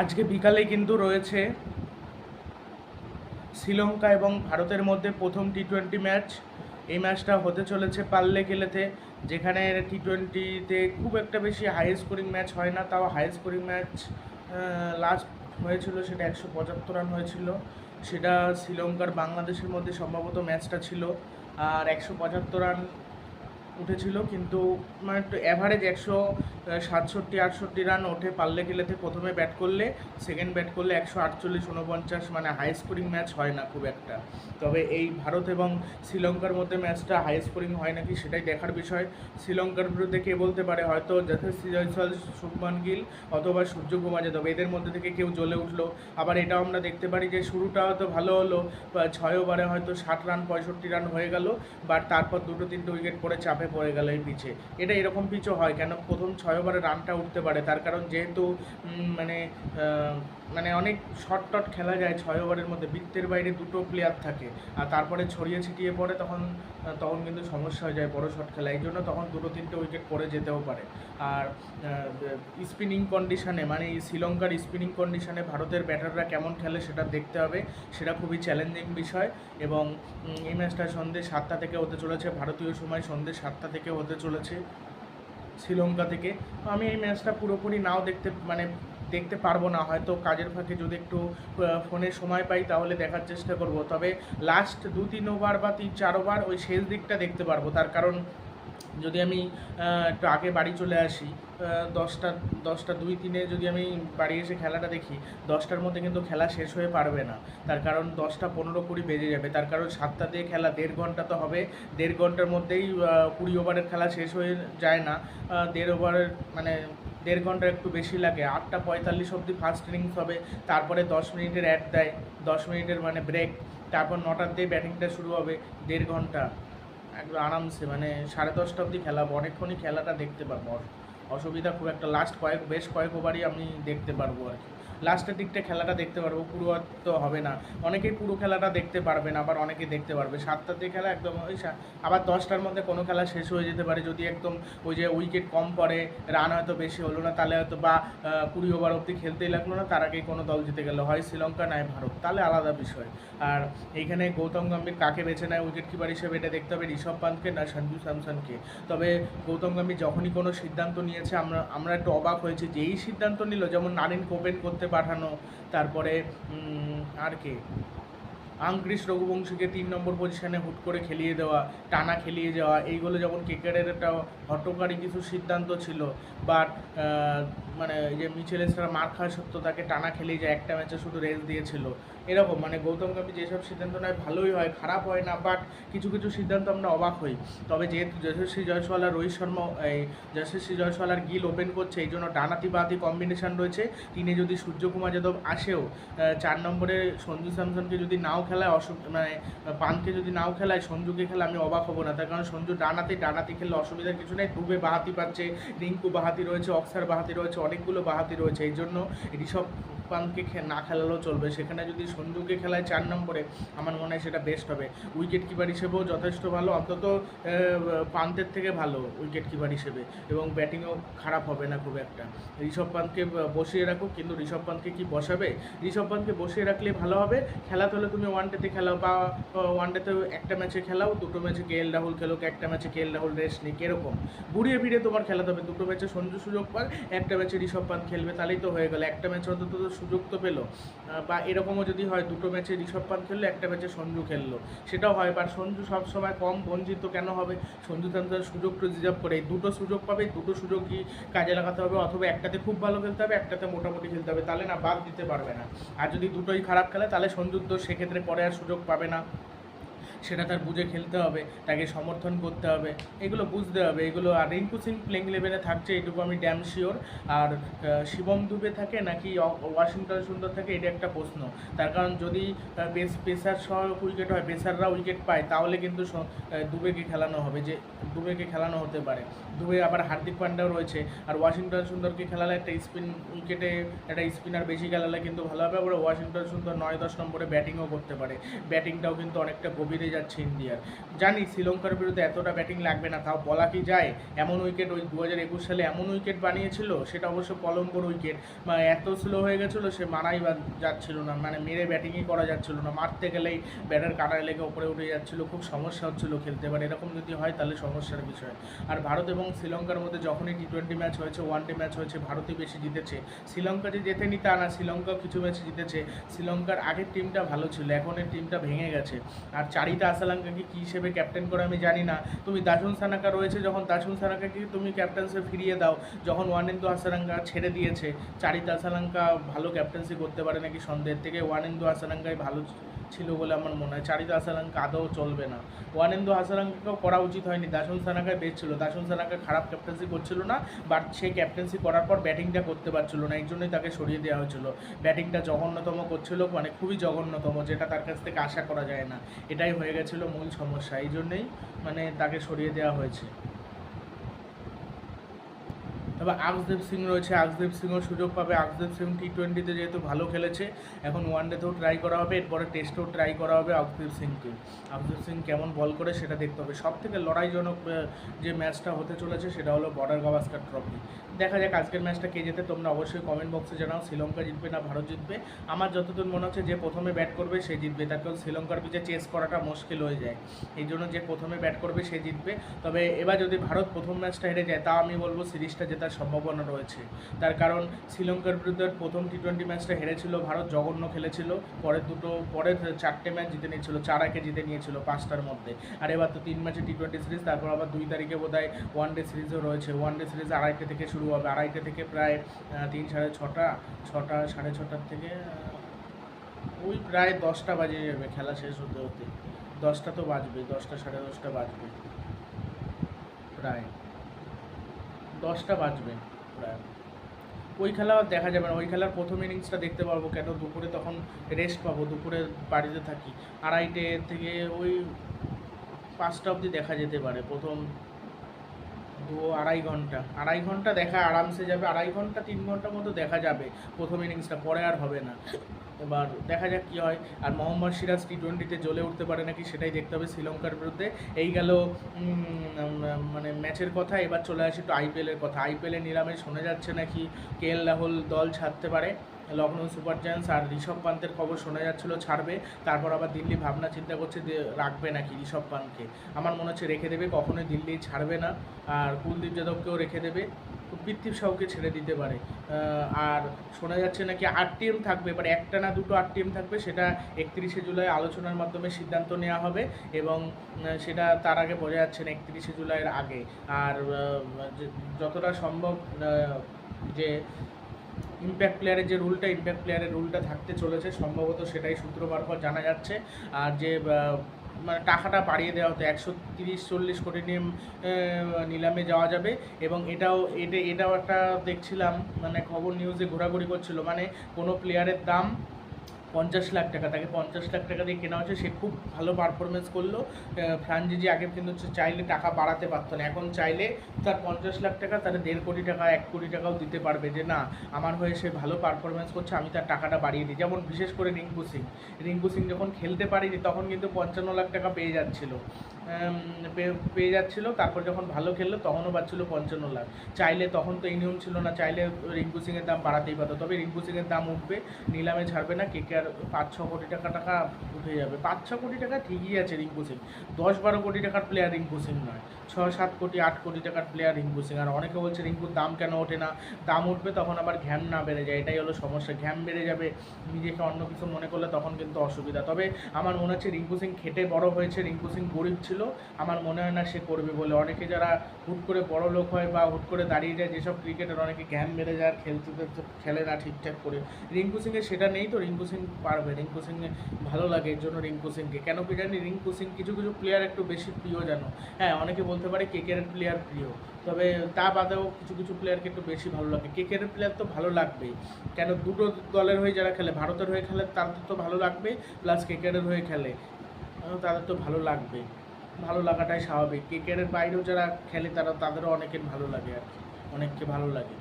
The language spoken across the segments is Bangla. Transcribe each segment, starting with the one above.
আজকে বিকালে কিন্তু রয়েছে শ্রীলঙ্কা এবং ভারতের মধ্যে প্রথম টি টোয়েন্টি ম্যাচ এই ম্যাচটা হতে চলেছে পাল্লে গেলেতে যেখানে টি টোয়েন্টিতে খুব একটা বেশি হাই স্কোরিং ম্যাচ হয় না, তাও হাই স্কোরিং ম্যাচ লাস্ট হয়েছিল সেটা একশো পঁচাত্তর রান হয়েছিল। সেটা শ্রীলঙ্কার বাংলাদেশের মধ্যে সম্ভবত ম্যাচটা ছিল। আর একশো পঁচাত্তর রান উঠেছিল, কিন্তু মানে একটু অ্যাভারেজ একশো সাতষট্টি, আটষট্টি রান ওঠে পাল্লে গেলেতে প্রথমে ব্যাট করলে সেকেন্ড ব্যাট করলে একশো আটচল্লিশ উনপঞ্চাশ মানে হাই স্কোরিং ম্যাচ হয় না খুব একটা। তবে এই ভারত এবং শ্রীলঙ্কার মধ্যে ম্যাচটা হাই স্কোরিং হয় নাকি সেটাই দেখার বিষয়। শ্রীলঙ্কার বিরুদ্ধে কে বলতে পারে? হয়তো যথেষ্ট জয়সওয়াল, শুভমান গিল অথবা সূর্যকুমার যাদব। এদের মধ্যে থেকে কেউ জ্বলে উঠল। আবার এটাও আমরা দেখতে পারি যে শুরুটা হয়তো ভালো হলো ছয় ওভারে হয়তো ষাট রান, পঁয়ষট্টি রান হয়ে গেল বা তারপর দুটো তিনটে উইকেট পরে চাপে পড়ে গেল এই পিচে এটা এরকম পিচও হয়, কেন প্রথম ছয় ওভারে রানটা উঠতে পারে। তার কারণ যেহেতু মানে মানে অনেক শর্ট টট খেলা যায় ছয় ওভারের মধ্যে, বৃত্তের বাইরে দুটো প্লেয়ার থাকে। আর তারপরে ছড়িয়ে ছিটিয়ে পড়ে তখন তখন কিন্তু সমস্যা হয়ে যায় বড় শট খেলা। এই জন্য তখন দুটো তিনটে উইকেট পড়ে যেতেও পারে। আর স্পিনিং কন্ডিশনে মানে শ্রীলঙ্কার স্পিনিং কন্ডিশনে ভারতের ব্যাটাররা কেমন খেলে সেটা দেখতে হবে। সেটা খুবই চ্যালেঞ্জিং বিষয় এবং এই ম্যাচটা সন্ধ্যে সাতটা থেকে হতে চলেছে। ভারতীয় সময় সন্ধ্যে সাতটা থেকে হতে চলেছে। শ্রীলঙ্কা থেকে। তো আমি এই ম্যাচটা পুরোপুরি নাও দেখতে মানে দেখতে পারব না। হয়তো কাজের ফাঁকে যদি একটু ফোনে সময় পাই তাহলে দেখার চেষ্টা করব। তবে লাস্ট দু তিন ওভার বা তিন চার ওভার ওই শেষ দিকটা দেখতে পারব। তার কারণ যদি আমি একটু আগে বাড়ি চলে আসি দশটা দশটা দুই তিনে যদি আমি বাড়ি এসে খেলাটা দেখি, দশটার মধ্যে কিন্তু খেলা শেষ হয়ে পারবে না। তার কারণ দশটা পনেরো কুড়ি বেজে যাবে। তার কারণ সাতটা দিয়ে খেলা, দেড় ঘণ্টা তো হবে। দেড় ঘণ্টার মধ্যেই কুড়ি ওভারের খেলা শেষ হয়ে যায় না। দেড় ওভারের মানে দেড় ঘণ্টা একটু বেশি লাগে। আটটা পঁয়তাল্লিশ অবধি ফার্স্ট ইনিংস হবে। তারপরে দশ মিনিটের অ্যাড দেয়। দশ মিনিটের মানে ব্রেক তারপর নটার দিয়ে ব্যাটিংটা শুরু হবে। দেড় ঘণ্টা। একদম আরামসে মানে সাড়ে দশটা অবধি খেলাবো অনেকক্ষণই খেলাটা দেখতে পারব। অসুবিধা খুব একটা লাস্ট কয়েক, বেশ কয়েক ওভারই আমি দেখতে পারব আর কি। লাস্টের দিকটা খেলাটা দেখতে পারব, পুরো তো হবে না। অনেকেই পুরো খেলাটা দেখতে পারবে না, আবার অনেকে দেখতে পারবে। সাতটার দিকে খেলা একদম ওই আবার দশটার মধ্যে কোনো খেলা শেষ হয়ে যেতে পারে, যদি একদম ওই যে উইকেট কম পড়ে রান হয়তো বেশি হলো না, তাহলে হয়তো বা কুড়ি ওভার অবধি খেলতেই লাগল না, তার আগেই কোনো দল জিতে গেল। হয় শ্রীলঙ্কা নয় ভারত। তাহলে আলাদা বিষয়। আর এইখানে গৌতম গম্ভীর কাকে বেছে নেয় উইকেট কিপার হিসেবে, এটা দেখতে হবে ঋষভ পান্তকে না সঞ্জু স্যামসনকে। তবে গৌতম গম্ভীর যখনই কোনো সিদ্ধান্ত নিয়েছে, আমরা আমরা একটু অবাক হয়েছি যে এই সিদ্ধান্ত নিল, যেমন নারিন কোপেন করতে পাঠানো, তারপরে আর কে? আংক্রিস রঘুবংশীকে তিন নম্বর পজিশানে হুট করে খেলিয়ে দেওয়া, টানা খেলিয়ে যাওয়া, এইগুলো যেমন ক্রিকেটের একটা হটকারী কিছু সিদ্ধান্ত ছিল বাট মানে যে মিচেল এসরা মার খাওয়া সত্ত্বেও তাকে টানা খেলিয়ে যায় একটা ম্যাচে শুধু রেস দিয়েছিল এরকম মানে গৌতম গম্ভীর যেসব সিদ্ধান্ত নেয় ভালোই হয়, খারাপ হয় না বাট কিছু কিছু সিদ্ধান্ত আমরা অবাক হই। তবে যেহেতু যশস্বী জয়সওয়াল রোহিত শর্মা, এই যশস্বী জয়সওয়াল আর গিল ওপেন করছে, এই জন্য ডানাতি বাতি কম্বিনেশন রয়েছে। তিনি যদি সূর্যকুমার যাদব আসেও চার নম্বরে সঞ্জু স্যামসনকে যদি নাও খেলায় অসু মানে পানকে যদি নাও খেলায়, সঞ্জুকে খেলে আমি অবাক হব না। তার কারণ সঞ্জু ডানাতে ডানাতে খেললে অসুবিধার কিছু নেই। ডুবে বাহাতি পাচ্ছে, রিঙ্কু বাহাতি রয়েছে, অক্সার বাহাতি রয়েছে, অনেকগুলো বাহাতি রয়েছে। এই জন্য ঋষভ খে- না খেলালেও চলবে। সেখানে যদি সঞ্জুকে খেলায় চার নম্বরে, আমার মনে হয় সেটা বেস্ট হবে। উইকেট কিপার হিসেবেও যথেষ্ট ভালো, অন্তত পান্তের থেকে ভালো উইকেট কিপার হিসেবে। এবং ব্যাটিংও খারাপ হবে না খুব একটা। ঋষভ পান্তকে বসিয়ে রাখো, কিন্তু ঋষভ পান্তকে কি বসাবে? ঋষভ পান্তকে বসিয়ে রাখলে ভালো হবে। খেলা হলে তুমি ওয়ান ডেতে খেলাও, বা ওয়ান ডেতে একটা ম্যাচে খেলাও, দুটো ম্যাচে কে এল রাহুল খেলো একটা ম্যাচে কে এল রাহুল রেস্ট নিক, এরকম। ঘুরিয়ে ফিরে তোমার খেলাতে হবে দুটো ম্যাচে সঞ্জু সুযোগ পায় একটা ম্যাচে ঋষভ পান্ত খেলবে, তাহলেই তো হয়ে গেল। একটা ম্যাচে অন্তত সুযোগ তো পেল। বা এরকমও যদি হয়, দুটো ম্যাচে ঋষভ পান খেললো, একটা ম্যাচে সঞ্জু খেললো। সেটাও হয় বা সঞ্জু সবসময় কম বঞ্চিত কেন হবে? সঞ্জু তার সুযোগ তো রিজার্ভ করে দুটো সুযোগ পাবে, দুটো সুযোগই কাজে লাগাতে হবে, অথবা একটাতে খুব ভালো খেলতে হবে, একটাতে মোটামুটি খেলতে হবে। তাহলে না, বাদ দিতে পারবে না। আর যদি দুটোই খারাপ খেলে, তাহলে সঞ্জুর তো সেক্ষেত্রে পরে আর সুযোগ পাবে না। সেটা তার বুঝে খেলতে হবে, তাকে সমর্থন করতে হবে। এগুলো বুঝতে হবে। এগুলো আর রিঙ্কু সিং প্লেইং ইলেভেনে থাকছে, এটুকু আমি ড্যাম শিওর আর শিবম দুবে থাকে নাকি ওয়াশিংটন সুন্দর থাকে, এটা একটা প্রশ্ন। তার কারণ যদি পেস, পেসার সহ উইকেট হয়, পেসাররা উইকেট পায়, তাহলে কিন্তু দুবেকে খেলানো হবে। যে, দুবেকে খেলানো হতে পারে। দুবে আবার হার্দিক পান্ডাও রয়েছে। আর ওয়াশিংটন সুন্দরকে খেলালে একটা স্পিন উইকেটে একটা স্পিনার বেশি খেলালে কিন্তু ভালো হবে। আবার ওয়াশিংটন সুন্দর নয় দশ নম্বরে ব্যাটিংও করতে পারে। ব্যাটিংটাও কিন্তু অনেকটা গভীরে উঠে যাচ্ছে ইন্ডিয়ার। জানি শ্রীলঙ্কার বিরুদ্ধে এতটা ব্যাটিং লাগবে না, তাও বলা কি যায়? এমন উইকেট ওই দু হাজার একুশ সালে এমন উইকেট বানিয়েছিল, সেটা অবশ্য কলম্বোর উইকেট এত স্লো হয়ে গেছিল, সে মারাই বা যাচ্ছিল না মানে মেরে ব্যাটিংই করা যাচ্ছিল না। মারতে গেলেই ব্যাটার কাটায় লেগে ওপরে উঠে যাচ্ছিল, খুব সমস্যা হচ্ছিল খেলতে, এবার এরকম যদি হয় তাহলে সমস্যার বিষয়। আর ভারত এবং শ্রীলঙ্কার মধ্যে যখনই টি টোয়েন্টি ম্যাচ হয়েছে ওয়ান ডে ম্যাচ হয়েছে, ভারতই বেশি জিতেছে। শ্রীলঙ্কা যে জেতেনি তা না, শ্রীলঙ্কাও কিছু ম্যাচ জিতেছে। শ্রীলঙ্কার আগের টিমটা ভালো ছিল এখনের টিমটা ভেঙে গেছে। আর চারিতা আসালাঙ্কাকে কী হিসেবে ক্যাপ্টেন করে আমি জানি না। তুমি দাসুন সানাকা রয়েছে যখন দাসুন সানাকাকে তুমি ক্যাপ্টেন্সে ফিরিয়ে দাও, যখন ওয়ানেন্দু আসালাঙ্কা ছেড়ে দিয়েছে, চারিতা আসালাঙ্কা ভালো ক্যাপ্টেন্সি করতে পারে নাকি সন্দেহের থেকে? ওয়ানেন্দু হাসারাঙ্গাই ভালো ছিল বলে আমার মনে হয়। চারিতা হাসারাঙ্কা আদৌ চলবে না। ওয়ানেন্দু হাসারাঙ্কাকেও করা উচিত হয়নি। দাসুন সানাকায় বেশ ছিল। দাসুন সানাকা খারাপ ক্যাপ্টেন্সি করছিল না বাট সে ক্যাপ্টেন্সি করার পর ব্যাটিংটা করতে পারছিল না। এই জন্যই তাকে সরিয়ে দেওয়া হয়েছিল। ব্যাটিংটা জঘন্যতম করছিল মানে খুবই জঘন্যতম, যেটা তার কাছ থেকে আশা করা যায় না। এটাই হয়ে গেছিল মূল সমস্যা। এই জন্যেই মানে তাকে সরিয়ে দেওয়া হয়েছে। তবে আকসদেব সিং রয়েছে। আকসদেব সিংও সুযোগ পাবে। আকসদেব সিং টি টোয়েন্টিতে যেহেতু ভালো খেলেছে, এখন ওয়ান ডেতেও ট্রাই করা হবে, এরপরে টেস্টেও ট্রাই করা হবে আকসদেব সিংকে। আকসদেব সিং কেমন বল করে সেটা দেখতে হবে। সব থেকে লড়াইজনক যে ম্যাচটা হতে চলেছে সেটা হলো বর্ডার গাভাস্কার ট্রফি দেখা যাক আজকের ম্যাচটা কে যেতে তোমরা অবশ্যই কমেন্ট বক্সে জানাও, শ্রীলঙ্কা জিতবে না ভারত জিতবে। আমার যতদূর মনে হচ্ছে যে প্রথমে ব্যাট করবে, সে জিতবে। তার কারণ শ্রীলঙ্কার পিছিয়ে চেস করাটা মুশকিল হয়ে যায়। এই জন্য যে প্রথমে ব্যাট করবে, সে জিতবে। তবে এবার যদি ভারত প্রথম ম্যাচটা হেরে যায়, তা আমি বলব সিরিজটা জেতার সম্ভাবনা রয়েছে। তার কারণ শ্রীলঙ্কার বিরুদ্ধে প্রথম টি টোয়েন্টি ম্যাচটা হেরেছিল, ভারত জঘন্য খেলেছিল। পরের দুটো, পরের চারটে ম্যাচ জিতে নিয়েছিল, চার একে জিতে নিয়েছিল পাঁচটার মধ্যে। আর এবার তো তিন ম্যাচে টি টোয়েন্টি সিরিজ তারপর আবার দুই তারিখে বোধ হয় ওয়ান ডে সিরিজও রয়েছে। ওয়ান ডে সিরিজ আড়াইটে থেকে শুরু হবে। আড়াইটে থেকে প্রায় তিন সাড়ে ছটা ছটা, সাড়ে ছটার থেকে ওই প্রায় দশটা বাজে যাবে খেলা শেষ হতে হতে। দশটা তো বাজবে দশটা সাড়ে দশটা বাজবে। প্রায়। দশটা বাজবে প্রায় ওই খেলা দেখা যাবে না। ওই খেলার প্রথম ইনিংসটা দেখতে পারব কেন? দুপুরে তখন রেস্ট পাবো, দুপুরে বাড়িতে থাকি। আড়াইটে থেকে ওই পাঁচটা অবধি দেখা যেতে পারে। প্রথম দু আড়াই ঘণ্টা। আড়াই ঘণ্টা দেখা আরামসে যাবে। আড়াই ঘণ্টা, তিন ঘণ্টার মতো দেখা যাবে প্রথম ইনিংসটা পরে আর হবে না। এবার দেখা যাক কী হয়। আর মোহাম্মদ সিরাজ টি টোয়েন্টিতে জ্বলে উঠতে পারে নাকি সেটাই দেখতে হবে শ্রীলঙ্কার বিরুদ্ধে। এই গেল মানে ম্যাচের কথা। এবার চলে আসি একটু আইপিএলের কথা। আইপিএলের নিলামে শোনা যাচ্ছে নাকি? কে এল রাহুল দল ছাড়তে পারে। লখনৌ সুপার জায়ান্টস আর ঋষভ পান্তের খবর শোনা যাচ্ছিল, ছাড়বে। তারপর আবার দিল্লি ভাবনা চিন্তা করছে যে রাখবে নাকি ঋষভ পান্তকে। আমার মনে হচ্ছে রেখে দেবে, কখনোই দিল্লি ছাড়বে না। আর কুলদীপ যাদবকেও রেখে দেবে। পৃথ্বী শাহকে ছেড়ে দিতে পারে। আর শোনা যাচ্ছে নাকি আট টিম থাকবে, এবার একটা না দুটো আট টিম থাকবে, সেটা একত্রিশে জুলাই আলোচনার মাধ্যমে সিদ্ধান্ত নেওয়া হবে এবং সেটা তার আগে বোঝা যাচ্ছে না একত্রিশে জুলাইয়ের আগে। আর যতটা সম্ভব যে ইম্প্যাক্ট প্লেয়ারের যে রুলটা, ইম্প্যাক্ট প্লেয়ারের রুলটা থাকতে চলেছে, সম্ভবত সেটাই সূত্র মারফত জানা যাচ্ছে। আর যে মানে টাকাটা বাড়িয়ে দেওয়া হতো। একশো তিরিশ, চল্লিশ কোটি নিয়ে নিলামে যাওয়া যাবে এবং এটাও, এটা, এটাও একটা দেখছিলাম মানে খবর নিউজে ঘোরাঘুরি করছিল। মানে কোনো প্লেয়ারের দাম পঞ্চাশ লাখ টাকা, তাকে পঞ্চাশ লাখ টাকা দিয়ে কেনা হচ্ছে সে খুব ভালো পারফরমেন্স করল। ফ্রাঞ্জিজি আগে কিন্তু চাইলে টাকা বাড়াতে পারতো না। এখন চাইলে তার পঞ্চাশ লাখ টাকা, তার দেড় কোটি টাকা, এক কোটি টাকাও দিতে পারবে যে, না, আমার হয়ে সে ভালো পারফরমেন্স করছে, আমি তার টাকাটা বাড়িয়ে দিই। যেমন বিশেষ করে রিঙ্কু সিং। রিঙ্কু সিং যখন খেলতে পারিনি, তখন কিন্তু পঞ্চান্ন লাখ টাকা পেয়ে যাচ্ছিল। পেয়ে যাচ্ছিল, তারপর যখন ভালো খেললো, তখনও পাচ্ছিল পঞ্চান্ন লাখ। চাইলে তখন তো এই নিয়ম ছিল না, চাইলে রিঙ্কু সিংয়ের দাম বাড়াতেই পারতো। তবে রিঙ্কু সিংয়ের দাম উঠবে, নিলামে ছাড়বে না, কে কে আর পাঁচ ছ কোটি টাকা টাকা উঠে যাবে। পাঁচ ছ কোটি টাকা ঠিকই আছে রিঙ্কু সিং দশ বারো কোটি টাকার প্লেয়ার রিঙ্কু সিং নয়। ছ সাত কোটি, আট কোটি টাকার প্লেয়ার রিঙ্কু সিং আর অনেকে বলছে রিঙ্কুর দাম কেন ওঠে না? দাম উঠবে তখন আবার ঘ্যাম না বেড়ে যায়। এটাই হলো সমস্যা। ঘ্যাম বেড়ে যাবে, নিজেকে অন্য কিছু মনে করলে তখন কিন্তু অসুবিধা। তবে আমার মনে হচ্ছে রিঙ্কু সিং খেটে বড় হয়েছে। রিঙ্কু সিং গরিব ছিল। আমার মনে হয় না সে করবে বলে। অনেকে যারা হুট করে বড় লোক হয় বা হুট করে দাঁড়িয়ে যায়, যেসব ক্রিকেটার, অনেকে ঘ্যাম বেড়ে যায় খেলতে খেলে না ঠিকঠাক করে। রিঙ্কু সিংয়ের সেটা নেই তো। রিঙ্কু সিং পারবে রিঙ্কু সিং ভালো লাগে এর জন্য রিঙ্কু সিংকে। কেন কি জানি রিঙ্কু সিং কিছু কিছু প্লেয়ার একটু বেশি প্রিয় জানো। হ্যাঁ অনেকে বলতে পারে কেকের প্লেয়ার প্রিয়, তবে তা বাদেও কিছু কিছু প্লেয়ারকে একটু বেশি ভালো লাগে। কেকের প্লেয়ার তো ভালো লাগবেই। কেন দুটো দলের হয়ে যারা খেলে, ভারতের হয়ে খেলে তাদের তো ভালো লাগবে প্লাস কেকেরের হয়ে খেলে তাদের তো ভালো লাগবে ভালো লাগাটাই স্বাভাবিক। ক্রিকেটের বাইরেও যারা খেলে তারা, তাদেরও অনেকের ভালো লাগে আর কি, অনেককে ভালো লাগে।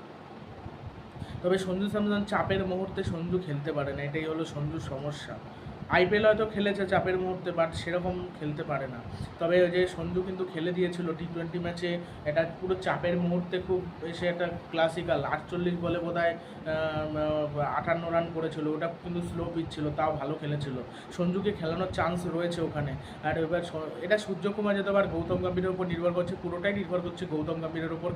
তবে সঞ্জু স্যামসন চাপের মুহূর্তে সঞ্জু খেলতে পারে না এটাই হলো সঞ্জুর সমস্যা। আইপিএল হয়তো খেলেছে চাপের মুহূর্তে বাট সেরকম খেলতে পারে না। তবে ওই যে সঞ্জু কিন্তু খেলে দিয়েছিল টি টোয়েন্টি ম্যাচে এটা পুরো চাপের মুহূর্তে খুব এসে একটা ক্লাসিক্যাল আটচল্লিশ বলে বোধ হয় আটান্ন রান করেছিল। ওটা কিন্তু স্লো পিচ ছিল, তাও ভালো খেলেছিল। সঞ্জুকে খেলানোর চান্স রয়েছে ওখানে। আর এবার এটা সূর্যকুমার যাদব আর গৌতম গম্ভীরের উপর নির্ভর করছে, পুরোটাই নির্ভর করছে গৌতম গম্ভীরের উপর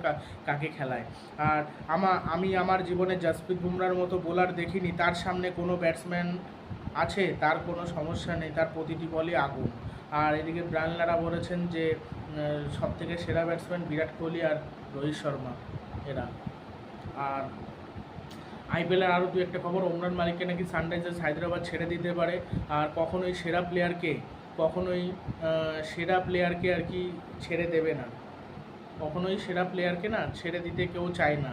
কাকে খেলায়। আর আমা, আমি আমার জীবনে জাসপ্রীত বুমরার মতো বোলার দেখিনি, তার সামনে কোনো ব্যাটসম্যান আছে, তার কোনো সমস্যা নেই, তার প্রতিটি বলই আগুন। আর এদিকে ব্রানলারা বলেছেন যে সব থেকে সেরা ব্যাটসম্যান বিরাট কোহলি আর রোহিত শর্মা, এরা। আর আইপিএলের আরও দু একটা খবর, ওমরান মালিককে নাকি সানরাইজার্স হায়দ্রাবাদ ছেড়ে দিতে পারে। আর কখনোই সেরা প্লেয়ারকে, কখনোই সেরা প্লেয়ারকে আর কি ছেড়ে দেবে না। কখনোই সেরা প্লেয়ারকে না ছেড়ে দিতে কেউ চায় না।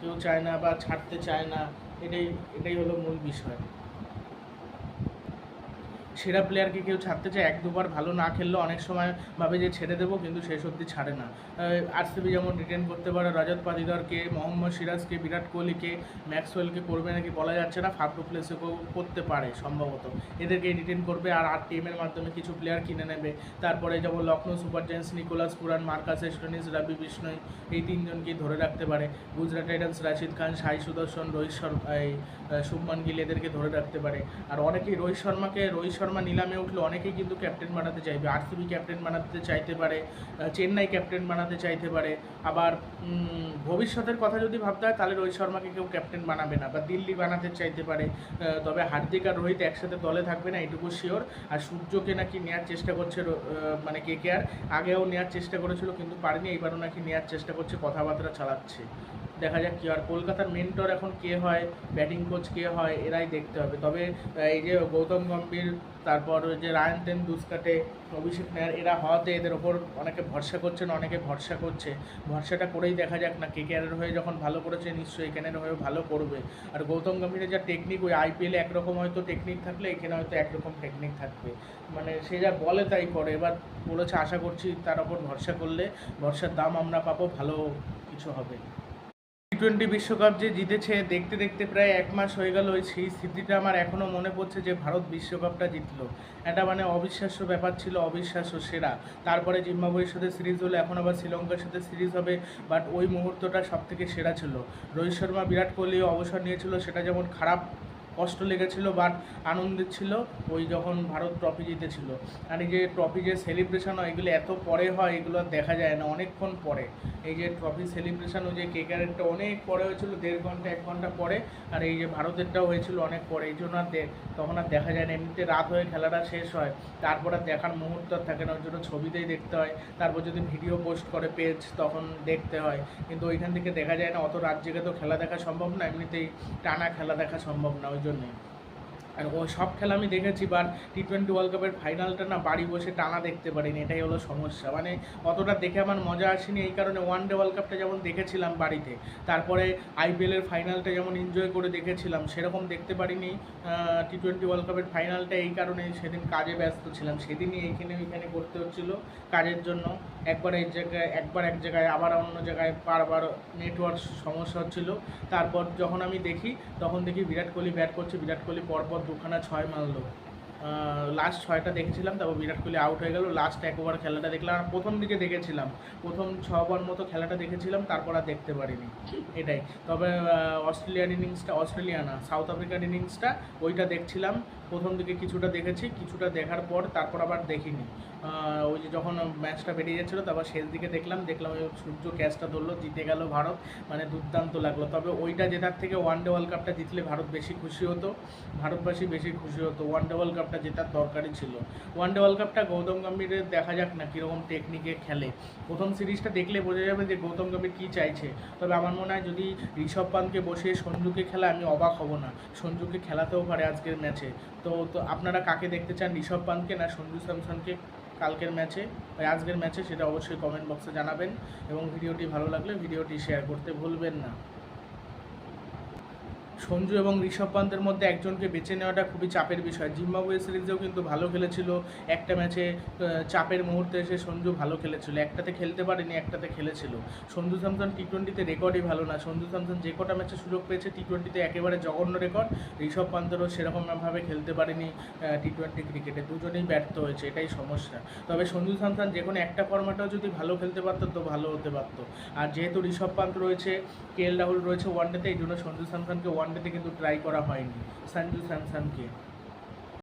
কেউ চায় না বা ছাড়তে চায় না, এটাই এটাই হলো মূল বিষয়। সেরা প্লেয়ারকে কেউ ছাড়তে চায়, এক দুবার ভালো না খেললে অনেক সময় ভাবে যে ছেড়ে দেবো, কিন্তু শেষ অবধি ছাড়ে না। আরসিবি যেমন রিটেন করতে পারে, রজত পাদিদারকে মোহাম্মদ সিরাজকে, বিরাট কোহলিকে, ম্যাক্সওয়েলকে করবে নাকি বলা যাচ্ছে না ফাফ প্লেসে করতে পারে সম্ভবত। এদেরকে রিটেন করবে আর আর টিমের মাধ্যমে কিছু প্লেয়ার কিনে নেবে। তারপরে যেমন Lucknow Super Giants, Nicholas Pooran, Marcus Stoinis Ravi Bishnoi এই তিনজনকে ধরে রাখতে পারে। গুজরাট টাইটান্স, রাশিদ খান, সাই সুদর্শন, রোহিত শর্মা, এই শুভমান গিল এদেরকে ধরে রাখতে পারে। আর অনেকেই রোহিত শর্মাকে, রোহিত শর্মা নিলামে উঠলে, অনেকেই কিন্তু ক্যাপ্টেন বানাতে চাইবে। আরসিবি ক্যাপ্টেন বানাতে চাইতে পারে চেন্নাই ক্যাপ্টেন বানাতে চাইতে পারে। আবার ভবিষ্যতের কথা যদি ভাবতে হয়, তাহলে রোহিত শর্মাকে কেউ ক্যাপ্টেন বানাবে না বা দিল্লি বানাতে চাইতে পারে। তবে হার্দিক আর রোহিত একসাথে দলে থাকবে না, এটুকু শিওর আর সূর্যকে নাকি নেওয়ার চেষ্টা করছে মানে কে কে আর, আগেও নেওয়ার চেষ্টা করেছিল, কিন্তু পারেনি এইবারও নাকি নেওয়ার চেষ্টা করছে, কথাবার্তা চালাচ্ছে। দেখা যাক কি আর কলকাতার মেন্টর এখন কে হয়? ব্যাটিং কোচ কে হয়? এরাই দেখতে হবে। তবে এই যে গৌতম গম্ভীর, তারপর যে রায়ন তেন দুস্কাটে অভিষেক নায়ার, এরা হওয়াতে এদের ওপর অনেকে ভরসা করছেন, অনেকে ভরসা করছে। ভরসাটা করেই দেখা যাক না কে কেয়ারের হয়ে যখন ভালো করেছে, নিশ্চয়ই এখানের হয়ে ভালো করবে। আর গৌতম গম্ভীরের যা টেকনিক ওই আইপিএলে একরকম হয়তো টেকনিক থাকলে, এখানে হয়তো একরকম টেকনিক থাকবে। মানে সে যা বলে তাই করে। এবার বলেছে, আশা করছি তার ওপর ভরসা করলে, ভরসার দাম আমরা পাবো, ভালো কিছু হবে। টি টোয়েন্টি বিশ্বকাপ যে জিতেছে, দেখতে দেখতে প্রায় এক মাস হয়ে গেল। সেই স্মৃতিটা আমার এখনও মনে পড়ছে যে ভারত বিশ্বকাপটা জিতল। এটা মানে অবিশ্বাস্য ব্যাপার ছিল, অবিশ্বাস্য সেরা। তারপরে জিম্বাবুয়ের সাথে সিরিজ হলো, এখন আবার শ্রীলঙ্কার সাথে সিরিজ হবে। বাট ওই মুহূর্তটা সব থেকে সেরা ছিল। রোহিত শর্মা বিরাট কোহলি অবসর নিয়েছিল, সেটা যেমন খারাপ কষ্ট লেগেছিল বাট আনন্দের ছিল। ওই যখন ভারত ট্রফি জিতেছিল। আর এই যে ট্রফি যে সেলিব্রেশন হয়, এগুলো এত পরে হয়, এগুলো দেখা যায় না, অনেকক্ষণ পরে। এই যে ট্রফি সেলিব্রেশন ওই যে কেকারেরটা অনেক পরে হয়েছিল, দেড় ঘণ্টা, এক ঘণ্টা পরে। আর এই যে ভারতেরটাও হয়েছিল অনেক পরে, এই জন্য আর তখন আর দেখা যায় না। এমনিতে রাত হয়ে খেলাটা শেষ হয়। তারপর আর দেখার মুহূর্ত থাকে না। ওই জন্য ছবিতেই দেখতে হয়। তারপর যদি ভিডিও পোস্ট করে পেজ তখন দেখতে হয়। কিন্তু ওইখান থেকে দেখা যায় না। অত রাত জেগে তো খেলা দেখা সম্ভব না। এমনিতেই টানা খেলা দেখা সম্ভব না। ওই জন্যে আর ও সব খেলা আমি দেখেছি বাট টি টোয়েন্টি ওয়ার্ল্ড কাপের ফাইনালটা না বাড়ি বসে টানা দেখতে পারিনি, এটাই হলো সমস্যা। মানে অতটা দেখে আমার মজা আসেনি, এই কারণে ওয়ান ডে ওয়ার্ল্ড কাপটা যেমন দেখেছিলাম বাড়িতে, তারপরে আইপিএলের ফাইনালটা যেমন এনজয় করে দেখেছিলাম, সেরকম দেখতে পারিনি টি টোয়েন্টি ওয়ার্ল্ড কাপের ফাইনালটা এই কারণে সেদিন কাজে ব্যস্ত ছিলাম, সেদিনই এইখানে ওইখানে করতে হচ্ছিল কাজের জন্য। একবার এক জায়গায়, একবার এক জায়গায়, আবার অন্য জায়গায় বারবার নেটওয়ার্ক সমস্যা হচ্ছিল। তারপর যখন আমি দেখি, তখন দেখি বিরাট কোহলি ব্যাট করছে, বিরাট কোহলি পরপর দুখানা ছয় মারলো। লাস্ট ছয়টা দেখেছিলাম, তারপর বিরাট কোহলি আউট হয়ে গেল। লাস্ট এক ওভার খেলাটা দেখলাম। আর প্রথম দিকে দেখেছিলাম। প্রথম ছ ওভার মতো খেলাটা দেখেছিলাম, তারপর আর দেখতে পারিনি। এটাই। তবে অস্ট্রেলিয়ান ইনিংসটা অস্ট্রেলিয়া না সাউথ আফ্রিকান ইনিংসটা ওইটা দেখছিলাম। প্রথম দিকে কিছুটা দেখেছি, কিছুটা দেখার পর তারপর আবার দেখিনি। ওই যে যখন ম্যাচটা বেরিয়ে যাচ্ছিল, তারপর শেষ দিকে দেখলাম দেখলাম ওই সূর্য ক্যাচটা ধরলো, জিতে গেল ভারত মানে দুর্দান্ত লাগল। তবে ওইটা জেতার থেকে ওয়ান ডে ওয়ার্ল্ড কাপটা জিতলে ভারত বেশি খুশি হতো, ভারতবাসী বেশি খুশি হতো। ওয়ান ডে ওয়ার্ল্ড কাপটা জেতার দরকারই ছিল। ওয়ান ডে ওয়ার্ল্ড কাপটা গৌতম গম্ভীরের দেখা যাক না কীরকম টেকনিকে খেলে। প্রথম সিরিজটা দেখলে বোঝা যাবে যে গৌতম গম্ভীর কী চাইছে। তবে আমার মনে হয় যদি ঋষভ পান্তকে বসিয়ে সঞ্জুকে খেলা আমি অবাক হব না। সঞ্জুকে খেলাতেও পারে আজকের ম্যাচে। তো তো আপনারা কাকে দেখতে চান, ঋষভ পান্তকে না সঞ্জু স্যামসনকে? কালকের ম্যাচে ওই আজকের ম্যাচে, সেটা অবশ্যই কমেন্ট বক্সে জানাবেন এবং ভিডিওটি ভালো লাগলে ভিডিওটি শেয়ার করতে ভুলবেন না। সঞ্জু এবং ঋষভ পান্তের মধ্যে একজনকে বেছে নেওয়াটা খুবই চাপের বিষয়। জিম্বাবুয়ে সিরিজেও কিন্তু ভালো খেলেছিল। একটা ম্যাচে চাপের মুহূর্তে এসে সঞ্জু ভালো খেলেছিল। একটাতে খেলতে পারেনি, একটাতে খেলেছিল। সঞ্জু স্যামসন টি টোয়েন্টিতে রেকর্ডই ভালো না। সঞ্জু স্যামসন যে কটা ম্যাচে সুযোগ পেয়েছে টি টোয়েন্টিতে একেবারে জঘন্য রেকর্ড। ঋষভ পান্তেরও সেরকমভাবে খেলতে পারেনি টি টোয়েন্টি ক্রিকেটে। দুজনেই ব্যর্থ হয়েছে, এটাই সমস্যা। তবে সঞ্জু স্যামসন যে কোনো একটা ফর্ম্যাটেও যদি ভালো খেলতে পারতো, তো ভালো হতে পারতো। আর যেহেতু ঋষভ পান্ত রয়েছে, কে রাহুল রয়েছে ওয়ানডেতে, এই জন্য সঞ্জু স্যামসনকে ওয়ানডেতে কিন্তু ট্রাই করা হয়নি। সঞ্জু স্যামসনকে